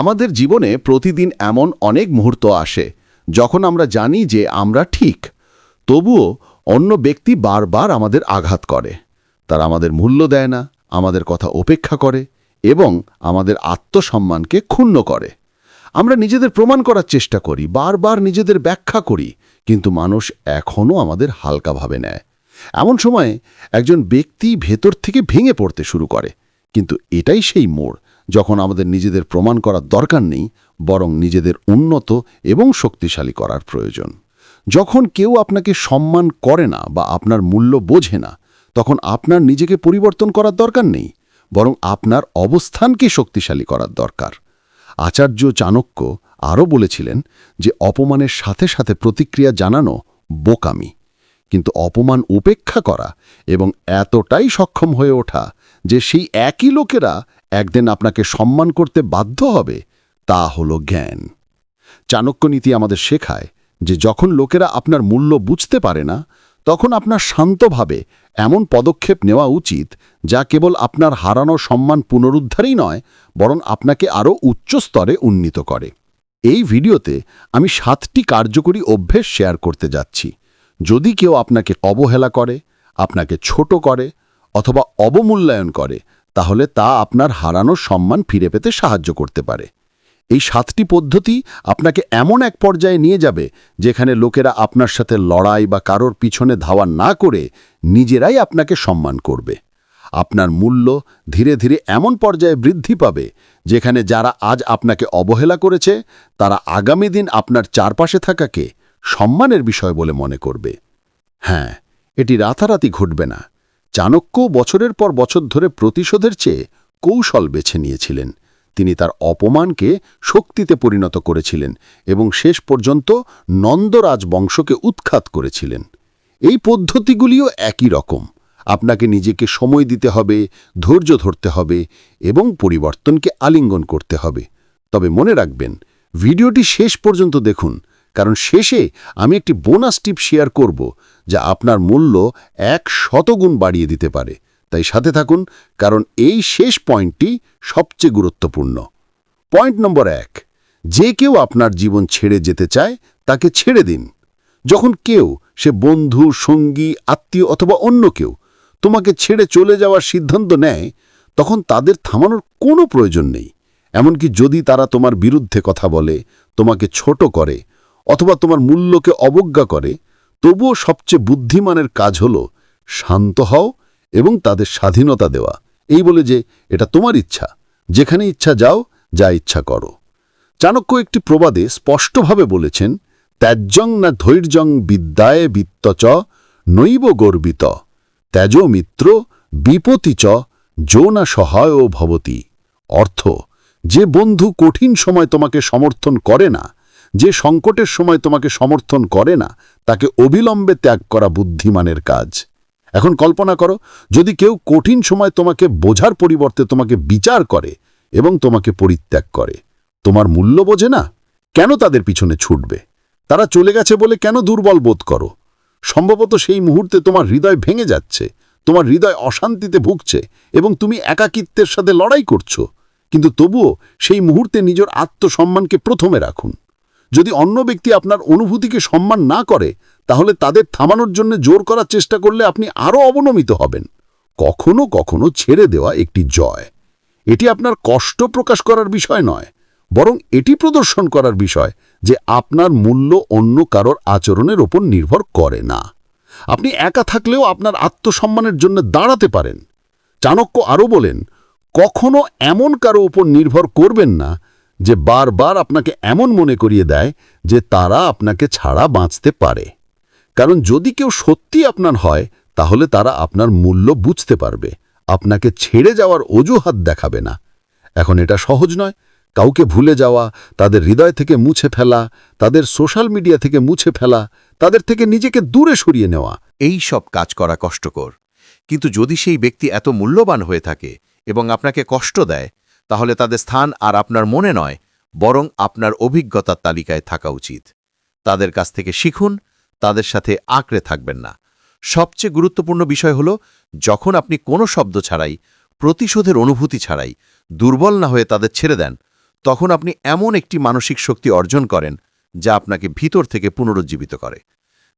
আমাদের জীবনে প্রতিদিন এমন অনেক মুহূর্ত আসে, যখন আমরা জানি যে আমরা ঠিক। তবুও অন্য ব্যক্তি বারবার আমাদের আঘাত করে। তারা আমাদের মূল্য দেয় না, আমাদের কথা উপেক্ষা করে এবং আমাদের আত্মসম্মানকে ক্ষুণ্ণ করে। আমরা নিজেদের প্রমাণ করার চেষ্টা করি, বারবার নিজেদের ব্যাখ্যা করি, কিন্তু মানুষ এখনও আমাদের হালকাভাবে নেয়। এমন সময়ে একজন ব্যক্তি ভেতর থেকে ভেঙে পড়তে শুরু করে, কিন্তু এটাই সেই মোড় যখন আমাদের নিজেদের প্রমাণ করার দরকার নেই, বরং নিজেদের উন্নত এবং শক্তিশালী করার প্রয়োজন। যখন কেউ আপনাকে সম্মান করে না বা আপনার মূল্য বোঝে না, তখন আপনার নিজেকে পরিবর্তন করার দরকার নেই, বরং আপনার অবস্থানকে শক্তিশালী করার দরকার। আচার্য চাণক্য আরও বলেছিলেন যে, অপমানের সাথে সাথে প্রতিক্রিয়া জানানো বোকামি। কিন্তু অপমান উপেক্ষা করা এবং এতটাই সক্ষম হয়ে ওঠা যে, সেই একই লোকেরা একদিন আপনাকে সম্মান করতে বাধ্য হবে, তা হল জ্ঞান। চাণক্য নীতি আমাদের শেখায় যে যখন লোকেরা আপনার মূল্য বুঝতে পারে না, তখন আপনার শান্তভাবে এমন পদক্ষেপ নেওয়া উচিত যা কেবল আপনার হারানো সম্মান পুনরুদ্ধারই নয়, বরং আপনাকে আরও উচ্চ স্তরে উন্নীত করে। এই ভিডিওতে আমি সাতটি কার্যকরী অভ্যেস শেয়ার করতে যাচ্ছি। যদি কেউ আপনাকে অবহেলা করে, আপনাকে ছোট করে, অথবা অবমূল্যায়ন করে তাহলে তা আপনার হারানো সম্মান ফিরে পেতে সাহায্য করতে পারে। এই সাতটি পদ্ধতি আপনাকে এমন এক পর্যায়ে নিয়ে যাবে, যেখানে লোকেরা আপনার সাথে লড়াই বা কারোর পিছনে ধাওয়া না করে নিজেরাই আপনাকে সম্মান করবে। আপনার মূল্য ধীরে ধীরে এমন পর্যায়ে বৃদ্ধি পাবে, যেখানে যারা আজ আপনাকে অবহেলা করেছে, তারা আগামী দিন আপনার চারপাশে থাকাকে সম্মানের বিষয় বলে মনে করবে। হ্যাঁ এটি রাতারাতি ঘটবে না। চাণক্য বছরের পর বছর ধরে প্রতিশোধের চেয়ে কৌশল বেছে নিয়েছিলেন। তিনি তার অপমানকে শক্তিতে পরিণত করেছিলেন এবং শেষ পর্যন্ত নন্দরাজ বংশকে উৎখাত করেছিলেন। এই পদ্ধতিগুলিও একই রকম। আপনাকে নিজেকে সময় দিতে হবে, ধৈর্য ধরতে হবে এবং পরিবর্তনকে আলিঙ্গন করতে হবে। তবে মনে রাখবেন, ভিডিওটি শেষ পর্যন্ত দেখুন। কারণ শেষে আমি একটি বোনাস টিপ শেয়ার করব যা আপনার মূল্য এক শতগুণ বাড়িয়ে দিতে পারে। তাই সাথে থাকুন, কারণ এই শেষ পয়েন্টটি সবচেয়ে গুরুত্বপূর্ণ। পয়েন্ট নম্বর এক, যে কেউ আপনার জীবন ছেড়ে যেতে চায়, তাকে ছেড়ে দিন। যখন কেউ, সে বন্ধু, সঙ্গী, আত্মীয় অথবা অন্য কেউ, তোমাকে ছেড়ে চলে যাওয়ার সিদ্ধান্ত নেয়, তখন তাদের থামানোর কোনো প্রয়োজন নেই। এমনকি যদি তারা তোমার বিরুদ্ধে কথা বলে, তোমাকে ছোট করে অথবা তোমার মূল্যকে অবজ্ঞা করে, তবুও সবচেয়ে বুদ্ধিমানের কাজ হল শান্ত হও এবং তাদের স্বাধীনতা দেওয়া। এই বলে যে, এটা তোমার ইচ্ছা। যেখানে ইচ্ছা যাও, যা ইচ্ছা করো। চাণক্য একটি প্রবাদে স্পষ্টভাবে বলেছেন, ত্যাজ্যং না ধৈর্যং বিদ্যায় বিত্তচ নৈব গর্বিত। ত্যাজ মিত্র, বিপতি চ, যো না সহায় ভবতী। অর্থ, যে বন্ধু কঠিন সময় তোমাকে সমর্থন করে না যে সংকটের সময় তোমাকে সমর্থন করে না, তাকে অবিলম্বে ত্যাগ করা বুদ্ধিমানের কাজ। এখন কল্পনা করো, যদি কেউ কঠিন সময় তোমাকে বোঝার পরিবর্তে তোমাকে বিচার করে এবং তোমাকে পরিত্যাগ করে, তোমার মূল্য বোঝে না? কেন তাদের পিছনে ছুটবে? তারা চলে গেছে বলে কেন দুর্বল বোধ করো? সম্ভবত সেই মুহূর্তে তোমার হৃদয় ভেঙে যাচ্ছে, তোমার হৃদয় অশান্তিতে ভুগছে এবং তুমি একাকিত্বের সাথে লড়াই করছ। কিন্তু তবুও সেই মুহূর্তে নিজের আত্মসম্মানকে প্রথমে রাখুন। যদি অন্য ব্যক্তি আপনার অনুভূতিকে সম্মান না করে, তাহলে তাদের থামানোর জন্য জোর করার চেষ্টা করলে আপনি আরও অবনমিত হবেন। কখনো কখনো ছেড়ে দেওয়া একটি জয়। এটি আপনার কষ্ট প্রকাশ করার বিষয় নয়, বরং এটি প্রদর্শন করার বিষয় যে আপনার মূল্য অন্য কারোর আচরণের ওপর নির্ভর করে না। আপনি একা থাকলেও আপনার আত্মসম্মানের জন্য দাঁড়াতে পারেন। চাণক্য আরও বলেন, কখনো এমন কারও ওপর নির্ভর করবেন না যে বারবার আপনাকে এমন মনে করিয়ে দেয় যে তারা আপনাকে ছাড়া বাঁচতে পারে। কারণ যদি কেউ সত্যি আপনার হয়, তাহলে তারা আপনার মূল্য বুঝতে পারবে। আপনাকে ছেড়ে যাওয়ার অজুহাত দেখাবে না। এখন এটা সহজ নয়। কাউকে ভুলে যাওয়া, তাদের হৃদয় থেকে মুছে ফেলা, তাদের সোশ্যাল মিডিয়া থেকে মুছে ফেলা, তাদের থেকে নিজেকে দূরে সরিয়ে নেওয়া, এই সব কাজ করা কষ্টকর। কিন্তু যদি সেই ব্যক্তি এত মূল্যবান হয়ে থাকে এবং আপনাকে কষ্ট দেয় তাহলে তাদের স্থান আর আপনার মনে নয়, বরং আপনার অভিজ্ঞতার তালিকায় থাকা উচিত। তাদের কাছ থেকে শিখুন, তাদের সাথে আঁকড়ে থাকবেন না। সবচেয়ে গুরুত্বপূর্ণ বিষয় হল, যখন আপনি কোনো শব্দ ছাড়াই, প্রতিশোধের অনুভূতি ছাড়াই দুর্বল না হয়ে তাদের ছেড়ে দেন, তখন আপনি এমন একটি মানসিক শক্তি অর্জন করেন, যা আপনাকে ভিতর থেকে পুনরুজ্জীবিত করে।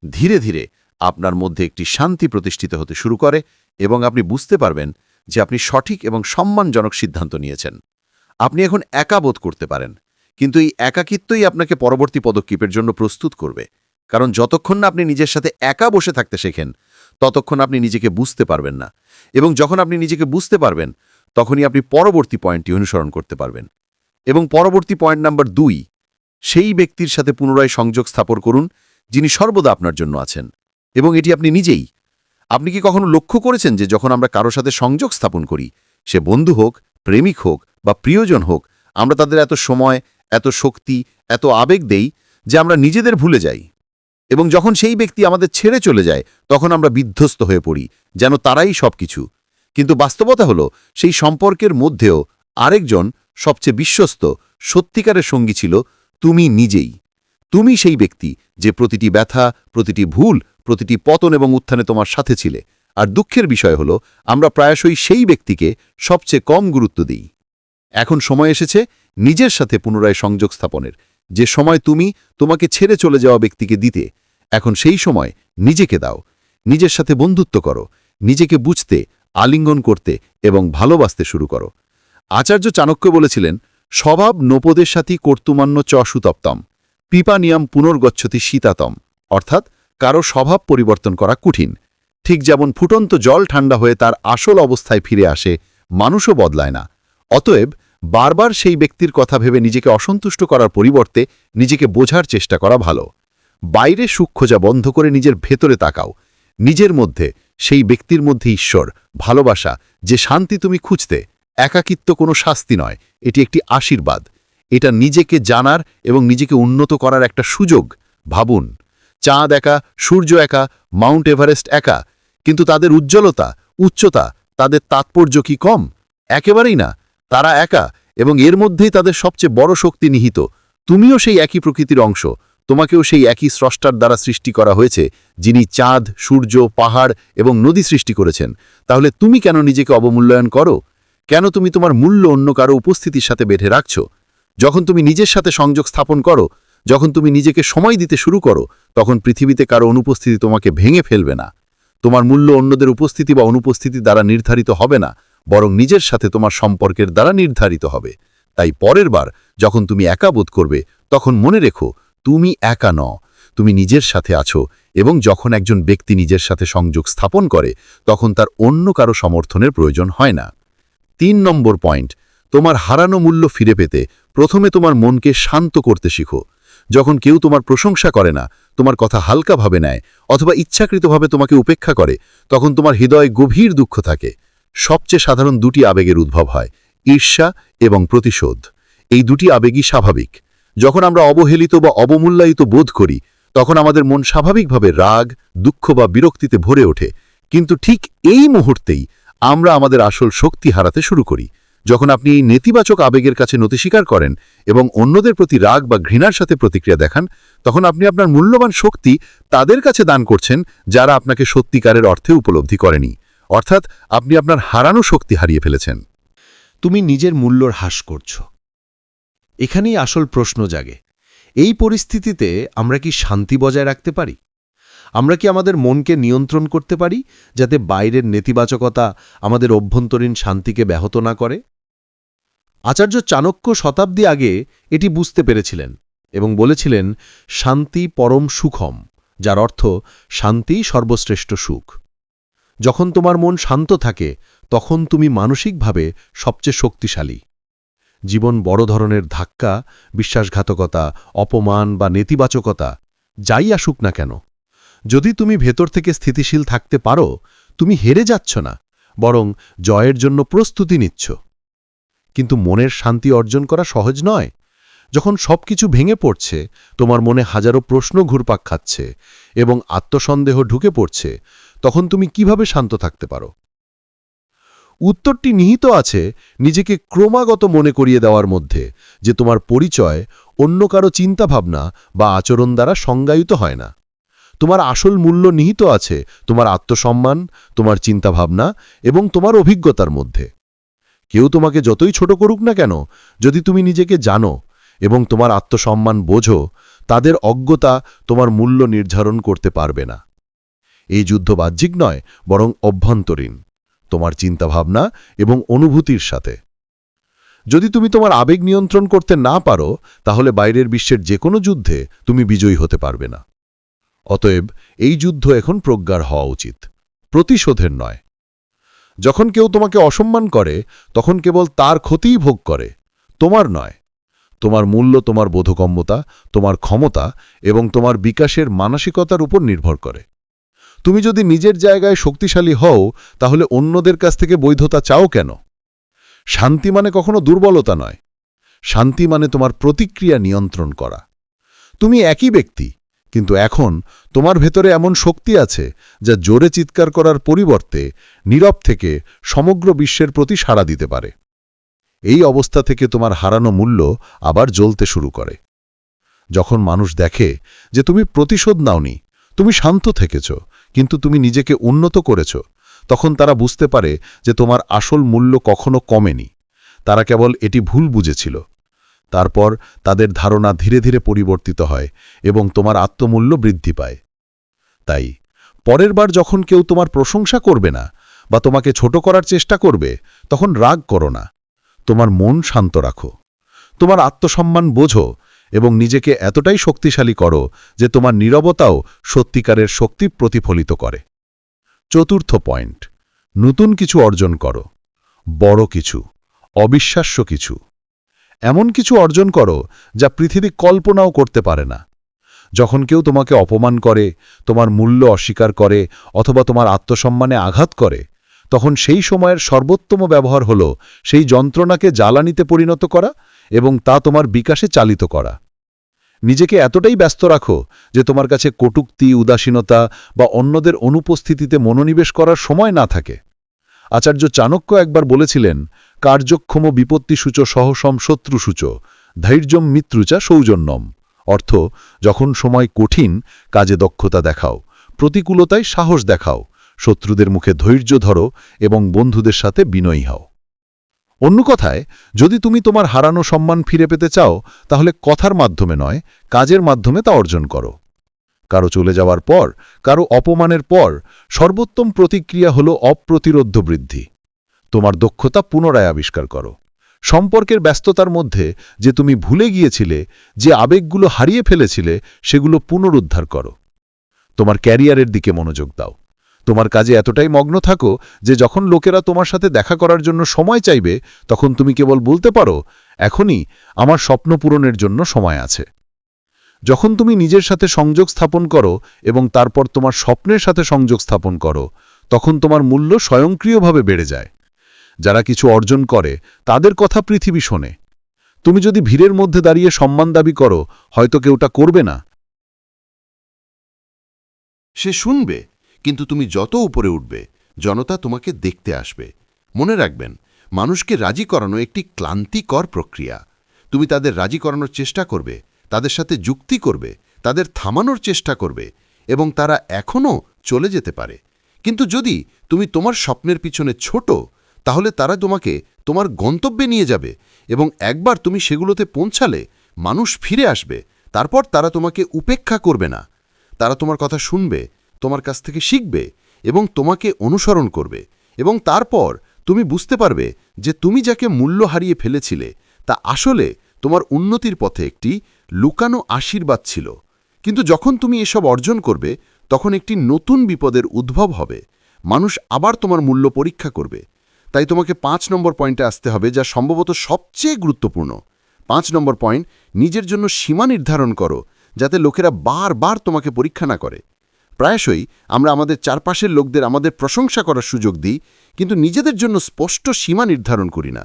ধীরে ধীরে আপনার মধ্যে একটি শান্তি প্রতিষ্ঠিত হতে শুরু করে এবং আপনি বুঝতে পারবেন যে আপনি সঠিক এবং সম্মানজনক সিদ্ধান্ত নিয়েছেন। আপনি এখন একা বোধ করতে পারেন, কিন্তু এই একাকিত্বই আপনাকে পরবর্তী পদক্ষেপের জন্য প্রস্তুত করবে। কারণ যতক্ষণ না আপনি নিজের সাথে একা বসে থাকতে শেখেন, ততক্ষণ আপনি নিজেকে বুঝতে পারবেন না। এবং যখন আপনি নিজেকে বুঝতে পারবেন, তখনই আপনি পরবর্তী পয়েন্টটি অনুসরণ করতে পারবেন। এবং পরবর্তী পয়েন্ট নাম্বার দুই, সেই ব্যক্তির সাথে পুনরায় সংযোগ স্থাপন করুন, যিনি সর্বদা আপনার জন্য আছেন। এবং এটি আপনি নিজেই আপনি কি কখনো লক্ষ্য করেছেন যে যখন আমরা কারও সাথে সংযোগ স্থাপন করি, সে বন্ধু হোক, প্রেমিক হোক বা প্রিয়জন হোক, আমরা তাদের এত সময়, এত শক্তি, এত আবেগ দেই যে আমরা নিজেদের ভুলে যাই? এবং যখন সেই ব্যক্তি আমাদের ছেড়ে চলে যায়, তখন আমরা বিধ্বস্ত হয়ে পড়ি, যেন তারাই সব কিছু কিন্তু বাস্তবতা হলো, সেই সম্পর্কের মধ্যেও আরেকজন সবচেয়ে বিশ্বস্ত, সত্যিকারের সঙ্গী ছিল তুমি নিজেই। তুমি সেই ব্যক্তি যে প্রতিটি ব্যথা, প্রতিটি ভুল প্রতিটি পতন এবং উত্থানে তোমার সাথে ছিলে। আর দুঃখের বিষয় হলো, আমরা প্রায়শই সেই ব্যক্তিকে সবচেয়ে কম গুরুত্ব দিই। এখন সময় এসেছে নিজের সাথে পুনরায় সংযোগ স্থাপনের। যে সময় তুমি তোমাকে ছেড়ে চলে যাওয়া ব্যক্তিকে দিতে, এখন সেই সময় নিজেকে দাও। নিজের সাথে বন্ধুত্ব করো। নিজেকে বুঝতে, আলিঙ্গন করতে এবং ভালোবাসতে শুরু করো। আচার্য চাণক্য বলেছিলেন, স্বভাব নোপদের সাথী কর্তুমান্য চ সুতপ্তম, পিপানিয়াম পুনর্গচ্ছতি শীতাতম অর্থাৎ কারও স্বভাব পরিবর্তন করা কঠিন। ঠিক যেমন ফুটন্ত জল ঠান্ডা হয়ে তার আসল অবস্থায় ফিরে আসে, মানুষও বদলায় না। অতএব, বারবার সেই ব্যক্তির কথা ভেবে নিজেকে অসন্তুষ্ট করার পরিবর্তে নিজেকে বোঝার চেষ্টা করা ভালো। বাইরে সুখ খোঁজা বন্ধ করে নিজের ভেতরে তাকাও। নিজের মধ্যে, সেই ব্যক্তির মধ্যে ঈশ্বর, ভালোবাসা, যে শান্তি তুমি খুঁজতে, একাকিত্ব কোনো শাস্তি নয়, এটি একটি আশীর্বাদ। এটা নিজেকে জানার এবং নিজেকে উন্নত করার একটা সুযোগ, ভাবুন। চাঁদ একা, সূর্য একা, মাউন্ট এভারেস্ট একা। কিন্তু তাদের উজ্জ্বলতা, উচ্চতা, তাদের তাৎপর্য কি কম? একেবারেই না। তারা একা এবং এর মধ্যেই তাদের সবচেয়ে বড় শক্তি নিহিত। তুমিও সেই একই প্রকৃতির অংশ। তোমাকেও সেই একই স্রষ্টার দ্বারা সৃষ্টি করা হয়েছে, যিনি চাঁদ, সূর্য, পাহাড় এবং নদী সৃষ্টি করেছেন। তাহলে তুমি কেন নিজেকে অবমূল্যায়ন করো? কেন তুমি তোমার মূল্য অন্য কারও উপস্থিতির সাথে বেঁধে রাখছ? যখন তুমি নিজের সাথে সংযোগ স্থাপন করো যখন তুমি নিজেকে সময় দিতে শুরু করো, তখন পৃথিবীতে কারও অনুপস্থিতি তোমাকে ভেঙে ফেলবে না। তোমার মূল্য অন্যদের উপস্থিতি বা অনুপস্থিতি দ্বারা নির্ধারিত হবে না, বরং নিজের সাথে তোমার সম্পর্কের দ্বারা নির্ধারিত হবে। তাই পরের বার যখন তুমি একা বোধ করবে, তখন মনে রেখো, তুমি একা ন তুমি নিজের সাথে আছো, এবং যখন একজন ব্যক্তি নিজের সাথে সংযোগ স্থাপন করে, তখন তার অন্য কারও সমর্থনের প্রয়োজন হয় না। তিন নম্বর পয়েন্ট, তোমার হারানো মূল্য ফিরে পেতে প্রথমে তোমার মনকে শান্ত করতে শিখো। যখন কেউ তোমার প্রশংসা করে না, তোমার কথা হালকাভাবে নেয় অথবা ইচ্ছাকৃতভাবে তোমাকে উপেক্ষা করে, তখন তোমার হৃদয়ে গভীর দুঃখ থাকে। সবচেয়ে সাধারণ দুটি আবেগের উদ্ভব হয়, ঈর্ষা এবং প্রতিশোধ। এই দুটি আবেগই স্বাভাবিক। যখন আমরা অবহেলিত বা অবমূল্যায়িত বোধ করি, তখন আমাদের মন স্বাভাবিকভাবে রাগ, দুঃখ বা বিরক্তিতে ভরে ওঠে। কিন্তু ঠিক এই মুহূর্তেই আমরা আমাদের আসল শক্তি হারাতে শুরু করি। যখন আপনি এই নেতিবাচক আবেগের কাছে নতি স্বীকার করেন এবং অন্যদের প্রতি রাগ বা ঘৃণার সাথে প্রতিক্রিয়া দেখান, তখন আপনি আপনার মূল্যবান শক্তি তাদের কাছে দান করছেন যারা আপনাকে সত্যিকারের অর্থে উপলব্ধি করেনি। অর্থাৎ আপনি আপনার হারানো শক্তি হারিয়ে ফেলেছেন। তুমি নিজের মূল্যর হ্রাস করছ। এখানেই আসল প্রশ্ন জাগে। এই পরিস্থিতিতে আমরা কি শান্তি বজায় রাখতে পারি? আমরা কি আমাদের মনকে নিয়ন্ত্রণ করতে পারি যাতে বাইরের নেতিবাচকতা আমাদের অভ্যন্তরীণ শান্তিকে ব্যাহত না করে? আচার্য চাণক্য শতাব্দী আগে এটি বুঝতে পেরেছিলেন এবং বলেছিলেন, শান্তি পরম সুখম, যার অর্থ শান্তি সর্বশ্রেষ্ঠ সুখ। যখন তোমার মন শান্ত থাকে, তখন তুমি মানসিকভাবে সবচেয়ে শক্তিশালী। জীবন বড় ধরনের ধাক্কা, বিশ্বাসঘাতকতা, অপমান বা নেতিবাচকতা, যাই আসুক না কেন যদি তুমি ভেতর থেকে স্থিতিশীল থাকতে পারো, তুমি হেরে যাচ্ছ না, বরং জয়ের জন্য প্রস্তুতি নিচ্ছ। কিন্তু মনের শান্তি অর্জন করা সহজ নয়। যখন সবকিছু ভেঙে পড়ছে, তোমার মনে হাজারো প্রশ্ন ঘুরপাক খাচ্ছে এবং আত্মসন্দেহ ঢুকে পড়ছে, তখন তুমি কীভাবে শান্ত থাকতে পারো? উত্তরটি নিহিত আছে নিজেকে ক্রমাগত মনে করিয়ে দেওয়ার মধ্যে, যে তোমার পরিচয় অন্য কারও চিন্তাভাবনা বা আচরণ দ্বারা সংজ্ঞায়িত হয় না। তোমার আসল মূল্য নিহিত আছে, তোমার আত্মসম্মান, তোমার চিন্তাভাবনা এবং তোমার অভিজ্ঞতার মধ্যে। কেউ তোমাকে যতই ছোট করুক না কেন, যদি তুমি নিজেকে জানো এবং তোমার আত্মসম্মান বোঝো, তাদের অজ্ঞতা তোমার মূল্য নির্ধারণ করতে পারবে না। এই যুদ্ধ বাহ্যিক নয়, বরং অভ্যন্তরীণ, তোমার চিন্তাভাবনা এবং অনুভূতির সাথে। যদি তুমি তোমার আবেগ নিয়ন্ত্রণ করতে না পারো, তাহলে বাইরের বিশ্বের যে কোনো যুদ্ধে তুমি বিজয়ী হতে পারবে না। অতএব এই যুদ্ধ এখন প্রজ্ঞার হওয়া উচিত, প্রতিশোধের নয়। যখন কেউ তোমাকে অসম্মান করে, তখন কেবল তার ক্ষতিই ভোগ করে, তোমার নয়। তোমার মূল্য, তোমার বোধগম্যতা, তোমার ক্ষমতা এবং তোমার বিকাশের মানসিকতার উপর নির্ভর করে। তুমি যদি নিজের জায়গায় শক্তিশালী হও, তাহলে অন্যদের কাছ থেকে বৈধতা চাও কেন? শান্তি মানে কখনো দুর্বলতা নয়। শান্তি মানে তোমার প্রতিক্রিয়া নিয়ন্ত্রণ করা। তুমি একই ব্যক্তি কিন্তু এখন তোমার ভেতরে এমন শক্তি আছে যা জোরে চিৎকার করার পরিবর্তে নীরব থেকে সমগ্র বিশ্বের প্রতি সাড়া দিতে পারে। এই অবস্থা থেকে তোমার হারানো মূল্য আবার জ্বলতে শুরু করে। যখন মানুষ দেখে যে তুমি প্রতিশোধ নাওনি, তুমি শান্ত থেকেছ, কিন্তু তুমি নিজেকে উন্নত করেছ, তখন তারা বুঝতে পারে যে তোমার আসল মূল্য কখনো কমেনি। তারা কেবল এটি ভুল বুঝেছিল। তারপর তাদের ধারণা ধীরে ধীরে পরিবর্তিত হয় এবং তোমার আত্মমূল্য বৃদ্ধি পায়। তাই, পরের বার যখন কেউ তোমার প্রশংসা করবে না বা তোমাকে ছোট করার চেষ্টা করবে, তখন রাগ করো না। তোমার মন শান্ত রাখো। তোমার আত্মসম্মান বোঝো এবং নিজেকে এতটাই শক্তিশালী করো যে তোমার নীরবতাও সত্যিকারের শক্তি প্রতিফলিত করে। চতুর্থ পয়েন্ট, নতুন কিছু অর্জন করো। বড় কিছু, অবিশ্বাস্য কিছু। এমন কিছু অর্জন করো যা পৃথিবী কল্পনাও করতে পারে না। যখন কেউ তোমাকে অপমান করে, তোমার মূল্য অস্বীকার করে অথবা তোমার আত্মসম্মানে আঘাত করে, তখন সেই সময়ের সর্বোত্তম ব্যবহার হল সেই যন্ত্রণাকে জ্বালানিতে পরিণত করা এবং তা তোমার বিকাশে চালিত করা। নিজেকে এতটাই ব্যস্ত রাখো যে তোমার কাছে কটুক্তি, উদাসীনতা বা অন্যদের অনুপস্থিতিতে মনোনিবেশ করার সময় না থাকে। আচার্য চাণক্য একবার বলেছিলেন, কার্যক্ষম বিপত্তিসূচ সহসম শত্রুসূচ ধৈর্যম মিত্রুচা সৌজন্যম। অর্থ, যখন সময় কঠিন, কাজে দক্ষতা দেখাও, প্রতিকূলতায় সাহস দেখাও, শত্রুদের মুখে ধৈর্য ধরো এবং বন্ধুদের সাথে বিনয়ী হও। অন্য কথায়, যদি তুমি তোমার হারানো সম্মান ফিরে পেতে চাও, তাহলে কথার মাধ্যমে নয়, কাজের মাধ্যমে তা অর্জন করো। কারও চলে যাওয়ার পর, কারও অপমানের পর, সর্বোত্তম প্রতিক্রিয়া হল অপ্রতিরোধ্য বৃদ্ধি। তোমার দক্ষতা পুনরায় আবিষ্কার করো। সম্পর্কের ব্যস্ততার মধ্যে যে তুমি ভুলে গিয়েছিলে, যে আবেগগুলো হারিয়ে ফেলেছিলে, সেগুলো পুনরুদ্ধার করো। তোমার ক্যারিয়ারের দিকে মনোযোগ দাও। তোমার কাজে এতটাই মগ্ন থাকো যে যখন লোকেরা তোমার সাথে দেখা করার জন্য সময় চাইবে, তখন তুমি কেবল বলতে পারো, এখনই আমার স্বপ্ন পূরণের জন্য সময় আছে। যখন তুমি নিজের সাথে সংযোগ স্থাপন করো এবং তারপর তোমার স্বপ্নের সাথে সংযোগ স্থাপন করো, তখন তোমার মূল্য স্বয়ংক্রিয়ভাবে বেড়ে যায়। যারা কিছু অর্জন করে, তাদের কথা পৃথিবী শোনে। তুমি যদি ভিড়ের মধ্যে দাঁড়িয়ে সম্মান দাবি করো, হয়তো কেউটা করবে না। সে শুনবে, কিন্তু তুমি যত উপরে উঠবে, জনতা তোমাকে দেখতে আসবে। মনে রাখবেন, মানুষকে রাজি করানো একটি ক্লান্তিকর প্রক্রিয়া। তুমি তাদের রাজি করানোর চেষ্টা করবে তাদের সাথে যুক্তি করবে, তাদের থামানোর চেষ্টা করবে এবং তারা এখনও চলে যেতে পারে। কিন্তু যদি তুমি তোমার স্বপ্নের পিছনে ছোট, তাহলে তারা তোমাকে তোমার গন্তব্যে নিয়ে যাবে এবং একবার তুমি সেগুলোতে পৌঁছালে মানুষ ফিরে আসবে, তারপর তারা তোমাকে উপেক্ষা করবে না। তারা তোমার কথা শুনবে, তোমার কাছ থেকে শিখবে এবং তোমাকে অনুসরণ করবে এবং তারপর তুমি বুঝতে পারবে যে তুমি যাকে মূল্য হারিয়ে ফেলেছিলে, তা আসলে তোমার উন্নতির পথে একটি লুকানো আশীর্বাদ ছিল। কিন্তু যখন তুমি এসব অর্জন করবে, তখন একটি নতুন বিপদের উদ্ভব হবে। মানুষ আবার তোমার মূল্য পরীক্ষা করবে। তাই তোমাকে পাঁচ নম্বর পয়েন্টে আসতে হবে, যা সম্ভবত সবচেয়ে গুরুত্বপূর্ণ। পাঁচ নম্বর পয়েন্ট, নিজের জন্য সীমা নির্ধারণ করো, যাতে লোকেরা বারবার তোমাকে পরীক্ষা না করে। প্রায়শই আমরা আমাদের চারপাশের লোকদের আমাদের প্রশংসা করার সুযোগ দিই, কিন্তু নিজেদের জন্য স্পষ্ট সীমা নির্ধারণ করি না।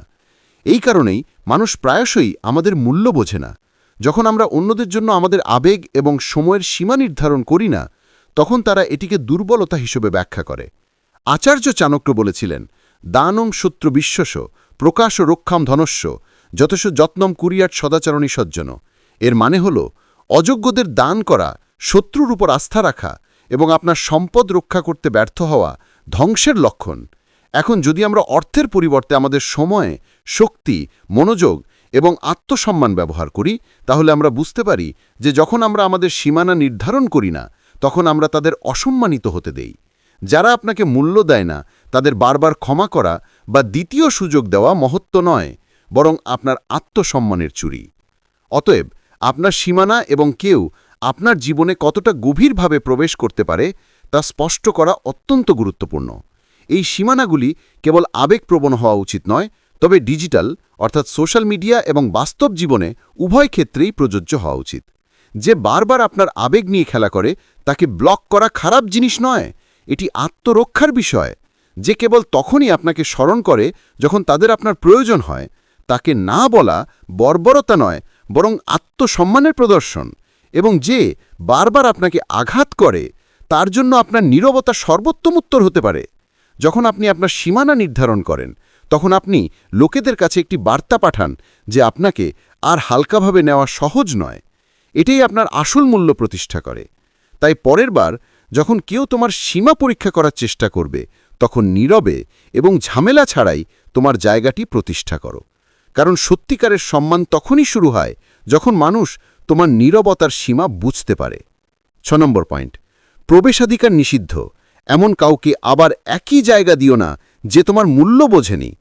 এই কারণেই মানুষ প্রায়শই আমাদের মূল্য বোঝে না। যখন আমরা অন্যদের জন্য আমাদের আবেগ এবং সময়ের সীমা নির্ধারণ করি না, তখন তারা এটিকে দুর্বলতা হিসেবে ব্যাখ্যা করে। আচার্য চাণক্য বলেছিলেন, দানং শত্রু বিশ্বস প্রকাশ রক্ষাম ধনস্য, যথেষ্ট যত্নম কুরিয়াট সদাচরণী সজ্জন। এর মানে হল, অযোগ্যদের দান করা, শত্রুর উপর আস্থা রাখা এবং আপনার সম্পদ রক্ষা করতে ব্যর্থ হওয়া ধ্বংসের লক্ষণ। এখন যদি আমরা অর্থের পরিবর্তে আমাদের সময়, শক্তি, মনোযোগ এবং আত্মসম্মান ব্যবহার করি, তাহলে আমরা বুঝতে পারি যে যখন আমরা আমাদের সীমানা নির্ধারণ করি না, তখন আমরা তাদের অসম্মানিত হতে দেই। যারা আপনাকে মূল্য দেয় না, তাদের বারবার ক্ষমা করা বা দ্বিতীয় সুযোগ দেওয়া মহত্ব নয়, বরং আপনার আত্মসম্মানের চুরি। অতএব, আপনার সীমানা এবং কেউ আপনার জীবনে কতটা গভীরভাবে প্রবেশ করতে পারে, তা স্পষ্ট করা অত্যন্ত গুরুত্বপূর্ণ। এই সীমানাগুলি কেবল আবেগপ্রবণ হওয়া উচিত নয় তবে ডিজিটাল, অর্থাৎ সোশ্যাল মিডিয়া এবং বাস্তব জীবনে উভয় ক্ষেত্রেই প্রযোজ্য হওয়া উচিত। যে বারবার আপনার আবেগ নিয়ে খেলা করে, তাকে ব্লক করা খারাপ জিনিস নয়, এটি আত্মরক্ষার বিষয়। যে কেবল তখনই আপনাকে স্মরণ করে যখন তাদের আপনার প্রয়োজন হয়, তাকে না বলা বর্বরতা নয়, বরং আত্মসম্মানের প্রদর্শন। এবং যে বারবার আপনাকে আঘাত করে, তার জন্য আপনার নীরবতা সর্বোত্তম উত্তর হতে পারে। যখন আপনি আপনার সীমানা নির্ধারণ করেন তখন আপনি লোকেদের কাছে একটি বার্তা পাঠান যে আপনাকে আর হালকাভাবে নেওয়া সহজ নয়। এটাই আপনার আসল মূল্য প্রতিষ্ঠা করে। তাই পরের বার যখন কেউ তোমার সীমা পরীক্ষা করার চেষ্টা করবে, তখন নীরবে এবং ঝামেলা ছাড়াই তোমার জায়গাটি প্রতিষ্ঠা করো। কারণ সত্যিকারের সম্মান তখনই শুরু হয় যখন মানুষ তোমার নীরবতার সীমা বুঝতে পারে। ছ নম্বর পয়েন্ট। প্রবেশাধিকার নিষিদ্ধ। এমন কাউকে আবার একই জায়গা দিও না যে তোমার মূল্য বোঝেনি।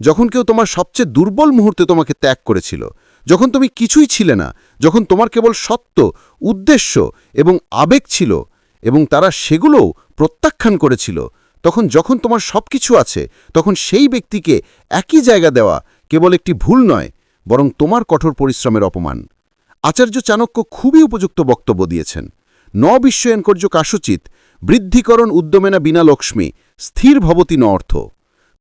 যখন কেউ তোমার সবচেয়ে দুর্বল মুহূর্তে তোমাকে ত্যাগ করেছিল, যখন তুমি কিছুই ছিলে না, যখন তোমার কেবল সত্য, উদ্দেশ্য এবং আবেগ ছিল এবং তারা সেগুলোও প্রত্যাখ্যান করেছিল, তখন যখন তোমার সব কিছু আছে, তখন সেই ব্যক্তিকে একই জায়গা দেওয়া কেবল একটি ভুল নয়, বরং তোমার কঠোর পরিশ্রমের অপমান। আচার্য চাণক্য খুবই উপযুক্ত বক্তব্য দিয়েছেন। ন বিশ্বয়নকর্য কাশোচিত বৃদ্ধিকরণ উদ্যমেনা বিনা লক্ষ্মী, স্থির ভবতী ন অর্থ।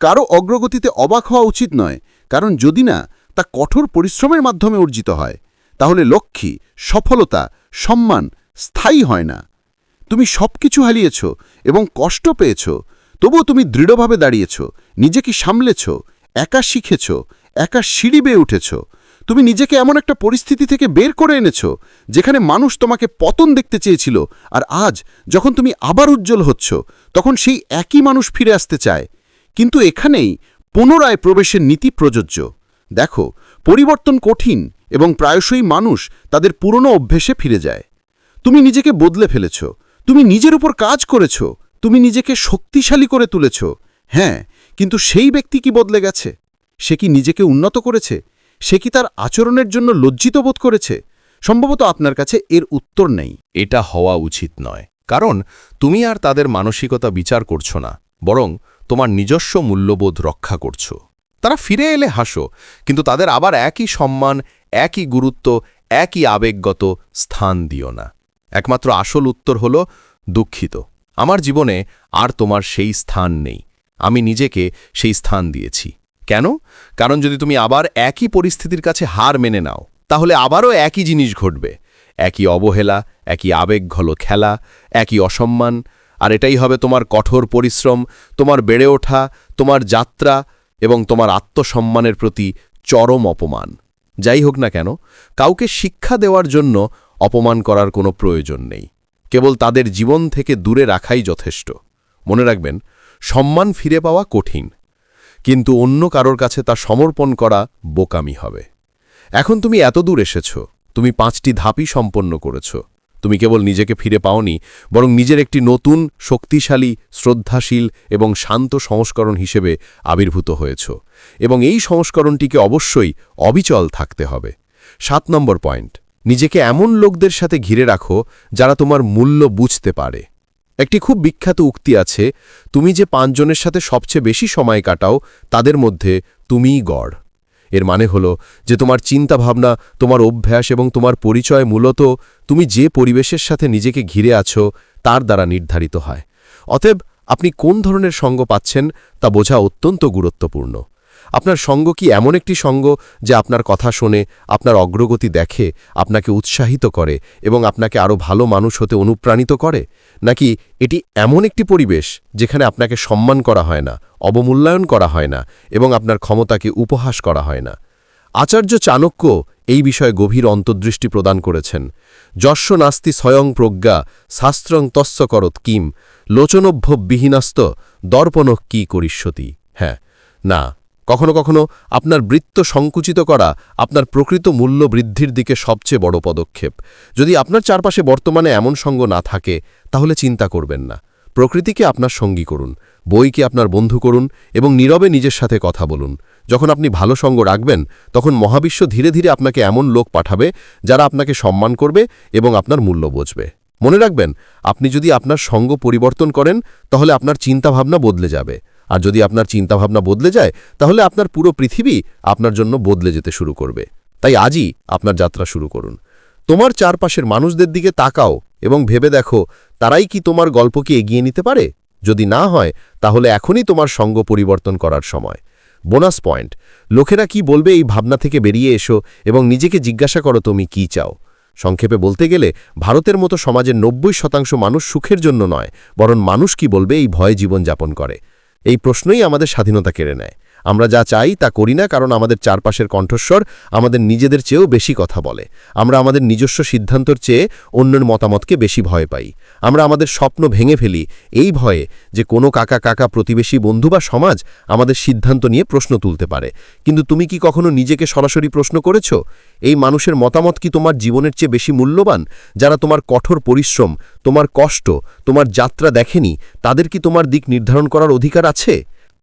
কারও অগ্রগতিতে অবাক হওয়া উচিত নয়, কারণ যদি না, তা কঠোর পরিশ্রমের মাধ্যমে অর্জিত হয়। তাহলে লক্ষ্মী, সফলতা, সম্মান স্থায়ী হয় না। তুমি সব কিছু হারিয়েছ এবং কষ্ট পেয়েছ, তবুও তুমি দৃঢ়ভাবে দাঁড়িয়েছ, নিজেকে সামলেছ, একা শিখেছ, একা সিঁড়ি বেয়ে উঠেছ। তুমি নিজেকে এমন একটা পরিস্থিতি থেকে বের করে এনেছ, যেখানে মানুষ তোমাকে পতন দেখতে চেয়েছিল, আর আজ যখন তুমি আবার উজ্জ্বল হচ্ছ, তখন সেই একই মানুষ ফিরে আসতে চায় কিন্তু এখানেই পুনরায় প্রবেশের নীতি প্রযোজ্য। দেখো, পরিবর্তন কঠিন এবং প্রায়শই মানুষ তাদের পুরনো অভ্যেসে ফিরে যায়। তুমি নিজেকে বদলে ফেলেছ। তুমি নিজের উপর কাজ করেছ। তুমি নিজেকে শক্তিশালী করে তুলেছ। হ্যাঁ কিন্তু সেই ব্যক্তি কি বদলে গেছে? সে কি নিজেকে উন্নত করেছে? সে কি তার আচরণের জন্য লজ্জিত বোধ করেছে? সম্ভবত আপনার কাছে এর উত্তর নেই। এটা হওয়া উচিত নয়। কারণ তুমি আর তাদের মানসিকতা বিচার করছ না। বরং তোমার নিজস্ব মূল্যবোধ রক্ষা করছ। তারা ফিরে এলে হাসো, কিন্তু তাদের আবার একই সম্মান, একই গুরুত্ব, একই আবেগগত স্থান দিও না। একমাত্র আসল উত্তর হল, দুঃখিত। আমার জীবনে আর তোমার সেই স্থান নেই। আমি নিজেকে সেই স্থান দিয়েছি। কেন? কারণ যদি তুমি আবার একই পরিস্থিতির কাছে হার মেনে নাও, তাহলে আবারও একই জিনিস ঘটবে। একই অবহেলা, একই আবেগঘল খেলা, একই অসম্মান আর এটাই হবে তোমার কঠোর পরিশ্রম, তোমার বেড়ে ওঠা, তোমার যাত্রা এবং তোমার আত্মসম্মানের প্রতি চরম অপমান। যাই হোক না কেন, কাউকে শিক্ষা দেওয়ার জন্য অপমান করার কোনো প্রয়োজন নেই। কেবল তাদের জীবন থেকে দূরে রাখাই যথেষ্ট। মনে রাখবেন, সম্মান ফিরে পাওয়া কঠিন, কিন্তু অন্য কারোর কাছে তা সমর্পণ করা বোকামি হবে। এখন তুমি এত দূর এসেছ, তুমি পাঁচটি ধাপই সম্পন্ন করেছ। তুমি কেবল নিজেকে ফিরে পাওনি, বরং নিজের একটি নতুন, শক্তিশালী, শ্রদ্ধাশীল এবং শান্ত সংস্করণ হিসেবে আবির্ভূত হয়েছ। এবং এই সংস্করণটিকে অবশ্যই অবিচল থাকতে হবে। সাত নম্বর পয়েন্ট। নিজেকে এমন লোকদের সাথে ঘিরে রাখো যারা তোমার মূল্য বুঝতে পারে। একটি খুব বিখ্যাত উক্তি আছে, তুমি যে পাঁচজনের সাথে সবচেয়ে বেশি সময় কাটাও, তাদের মধ্যে তুমিই গড়। এর মানে হল যে তোমার চিন্তা ভাবনা তোমার অভ্যাস এবং তোমার পরিচয় মূলত তুমি যে পরিবেশের সাথে নিজেকে ঘিরে আছো, তার দ্বারা নির্ধারিত হয়। অতএব আপনি কোন ধরনের সঙ্গ পাচ্ছেন তা বোঝা অত্যন্ত গুরুত্বপূর্ণ। আপনার সঙ্গ কি এমন একটি সঙ্গ যে আপনার কথা শোনে, আপনার অগ্রগতি দেখে, আপনাকে উৎসাহিত করে এবং আপনাকে আরও ভালো মানুষ হতে অনুপ্রাণিত করে? নাকি এটি এমন একটি পরিবেশ যেখানে আপনাকে সম্মান করা হয় না, অবমূল্যায়ন করা হয় না এবং আপনার ক্ষমতাকে উপহাস করা হয় না? আচার্য চাণক্য এই বিষয়ে গভীর অন্তর্দৃষ্টি প্রদান করেছেন। যস্য নাস্তি স্বয়ং প্রজ্ঞা, শাস্ত্রং তস্য করত কিম লোচনভ্যবিহীনস্ত দর্পণ কি করিষ্যতি? হ্যাঁ না কখনো কখনো আপনার বৃত্ত সংকুচিত করা আপনার প্রকৃত মূল্য বৃদ্ধির দিকে সবচেয়ে বড় পদক্ষেপ। যদি আপনার চারপাশে বর্তমানে এমন সঙ্গ না থাকে, তাহলে চিন্তা করবেন না। প্রকৃতিকে আপনার সঙ্গী করুন, বইকে আপনার বন্ধু করুন এবং নীরবে নিজের সাথে কথা বলুন। যখন আপনি ভালো সঙ্গ রাখবেন, তখন মহাবিশ্ব ধীরে ধীরে আপনাকে এমন লোক পাঠাবে যারা আপনাকে সম্মান করবে এবং আপনার মূল্য বুঝবে। মনে রাখবেন, আপনি যদি আপনার সঙ্গ পরিবর্তন করেন, তাহলে আপনার চিন্তাভাবনা বদলে যাবে। আর যদি আপনার চিন্তাভাবনা বদলে যায়, তাহলে আপনার পুরো পৃথিবী আপনার জন্য বদলে যেতে শুরু করবে। তাই আজই আপনার যাত্রা শুরু করুন। তোমার চারপাশের মানুষদের দিকে তাকাও এবং ভেবে দেখো, তারাই কি তোমার গল্পকে এগিয়ে নিতে পারে? যদি না হয়, তাহলে এখনই তোমার সঙ্গ পরিবর্তন করার সময়। Bonus point. লোকেরা কি বলবে এই ভাবনা থেকে বেরিয়ে এসো এবং নিজেকে জিজ্ঞাসা করো তুমি কি চাও। সংক্ষেপে বলতে গেলে, ভারতের মতো সমাজের নব্বই শতাংশ মানুষ সুখের জন্য নয়, বরং মানুষ কি বলবে এই ভয়ে জীবনযাপন করে। এই প্রশ্নই আমাদের স্বাধীনতা কেড়ে নেয়। আমরা যা চাই তা করি না, কারণ আমাদের চারপাশের কণ্ঠস্বর আমাদের নিজেদের চেয়েও বেশি কথা বলে। আমরা আমাদের নিজস্ব সিদ্ধান্তর চেয়ে অন্যের মতামতকে বেশি ভয় পাই। আমরা আমাদের স্বপ্ন ভেঙে ফেলি এই ভয়ে যে কোনো কাকা কাকা প্রতিবেশী বন্ধু বা সমাজ আমাদের সিদ্ধান্ত নিয়ে প্রশ্ন তুলতে পারে। কিন্তু তুমি কি কখনো নিজেকে সরাসরি প্রশ্ন করেছ? এই মানুষের মতামত কি তোমার জীবনের চেয়ে বেশি মূল্যবান? যারা তোমার কঠোর পরিশ্রম, তোমার কষ্ট, তোমার যাত্রা দেখেনি, তাদের কি তোমার দিক নির্ধারণ করার অধিকার আছে?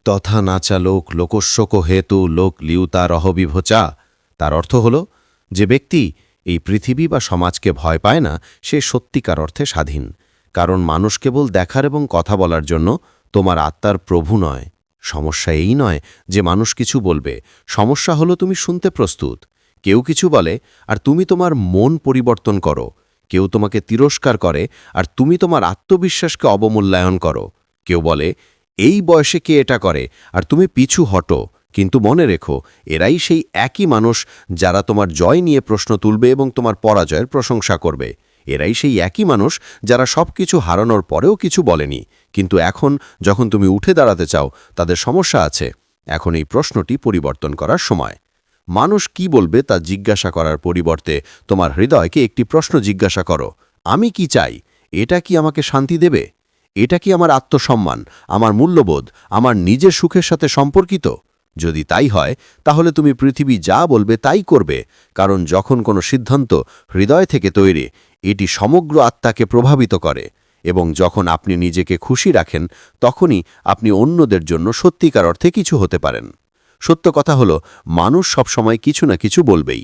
তথা নাচা লোক লোকস্যক হেতু, লোক লিউতা রহবিভোচা তার অর্থ হল, যে ব্যক্তি এই পৃথিবী বা সমাজকে ভয় পায় না, সে সত্যিকার অর্থে স্বাধীন। কারণ মানুষ কেবল দেখার এবং কথা বলার জন্য তোমার আত্মার প্রভু নয়। সমস্যা এই নয় যে মানুষ কিছু বলবে। সমস্যা হলো তুমি শুনতে প্রস্তুত। কেউ কিছু বলে, আর তুমি তোমার মন পরিবর্তন করো। কেউ তোমাকে তিরস্কার করে, আর তুমি তোমার আত্মবিশ্বাসকে অবমূল্যায়ন করো। কেউ বলে এই বয়সে কে এটা করে? আর তুমি পিছু হটো। কিন্তু মনে রেখো, এরাই সেই একই মানুষ যারা তোমার জয় নিয়ে প্রশ্ন তুলবে এবং তোমার পরাজয়ের প্রশংসা করবে। এরাই সেই একই মানুষ যারা সব কিছু হারানোর পরেও কিছু বলেনি। কিন্তু এখন যখন তুমি উঠে দাঁড়াতে চাও, তাদের সমস্যা আছে। এখন এই প্রশ্নটি পরিবর্তন করার সময়। মানুষ কি বলবে তা জিজ্ঞাসা করার পরিবর্তে তোমার হৃদয়কে একটি প্রশ্ন জিজ্ঞাসা করো। আমি কি চাই? এটা কি আমাকে শান্তি দেবে? এটা কি আমার আত্মসম্মান, আমার মূল্যবোধ, আমার নিজের সুখের সাথে সম্পর্কিত? যদি তাই হয়, তাহলে তুমি পৃথিবী যা বলবে তাই করবে, কারণ যখন কোনো সিদ্ধান্ত হৃদয় থেকে তৈরি, এটি সমগ্র আত্মাকে প্রভাবিত করে, এবং যখন আপনি নিজেকে খুশি রাখেন, তখনই আপনি অন্যদের জন্য সত্যিকার অর্থে কিছু হতে পারেন। সত্য কথা হলো, মানুষ সবসময় কিছু না কিছু বলবেই।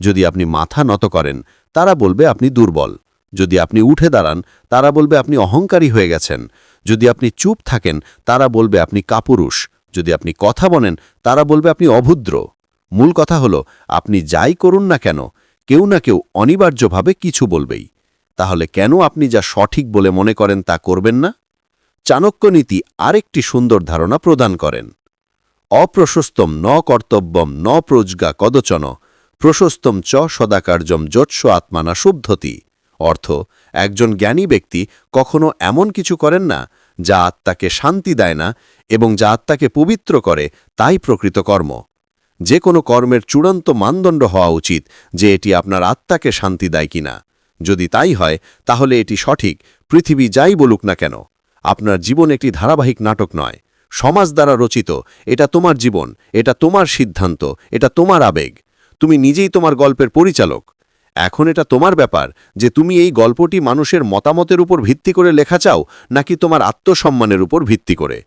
যদি আপনি মাথা নত করেন, তারা বলবে আপনি দুর্বল। যদি আপনি উঠে দাঁড়ান, তারা বলবে আপনি অহংকারী হয়ে গেছেন। যদি আপনি চুপ থাকেন, তারা বলবে আপনি কাপুরুষ। যদি আপনি কথা বলেন, তারা বলবে আপনি অভুদ্র। মূল কথা হলো, আপনি যাই করুন না কেন, কেউ না কেউ অনিবার্যভাবে কিছু বলবেই। তাহলে কেন আপনি যা সঠিক বলে মনে করেন তা করবেন না? চাণক্যনীতি আরেকটি সুন্দর ধারণা প্রদান করেন। অপ্রশস্তম ন কর্তব্যম ন প্রজ্ঞা কদচন, প্রশস্তম চ সদাকার্যম যৎস আত্মানা শুদ্ধতি। অর্থ, একজন জ্ঞানী ব্যক্তি কখনো এমন কিছু করেন না যা আত্মাকে শান্তি দেয় না এবং যা আত্মাকে পবিত্র করে, তাই প্রকৃত কর্ম। যে কোনো কর্মের চূড়ান্ত মানদণ্ড হওয়া উচিত যে এটি আপনার আত্মাকে শান্তি দেয় কিনা। যদি তাই হয়, তাহলে এটি সঠিক, পৃথিবী যাই বলুক না কেন। আপনার জীবন একটি ধারাবাহিক নাটক নয়। সমাজ দ্বারা রচিত, এটা তোমার জীবন, এটা তোমার সিদ্ধান্ত, এটা তোমার আবেগ। তুমি নিজেই তোমার গল্পের পরিচালক। এখন এটা তোমার ব্যাপার যে তুমি এই গল্পটি মানুষের মতামতের উপর ভিত্তি করে লেখা চাও নাকি তোমার আত্মসম্মানের উপর ভিত্তি করে?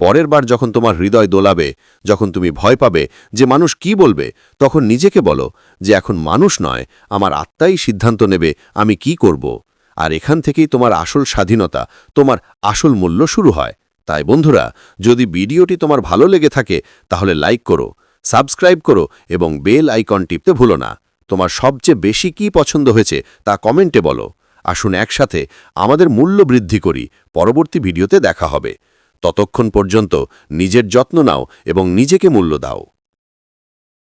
পরের বার যখন তোমার হৃদয় দোলাবে, যখন তুমি ভয় পাবে যে মানুষ কি বলবে, তখন নিজেকে বলো যে এখন মানুষ নয়, আমার আত্মাই সিদ্ধান্ত নেবে আমি কি করব। আর এখান থেকেই তোমার আসল স্বাধীনতা, তোমার আসল মূল্য শুরু হয়। তাই বন্ধুরা, যদি ভিডিওটি তোমার ভালো লেগে থাকে, তাহলে লাইক করো, সাবস্ক্রাইব করো এবং বেল আইকন টিপতে ভুলো না। তোমার সবচেয়ে বেশি কি পছন্দ হয়েছে তা কমেন্টে বলো। আসুন একসাথে আমাদের মূল্য বৃদ্ধি করি। পরবর্তী ভিডিওতে দেখা হবে। ততক্ষণ পর্যন্ত নিজের যত্ন নাও এবং নিজেকে মূল্য দাও।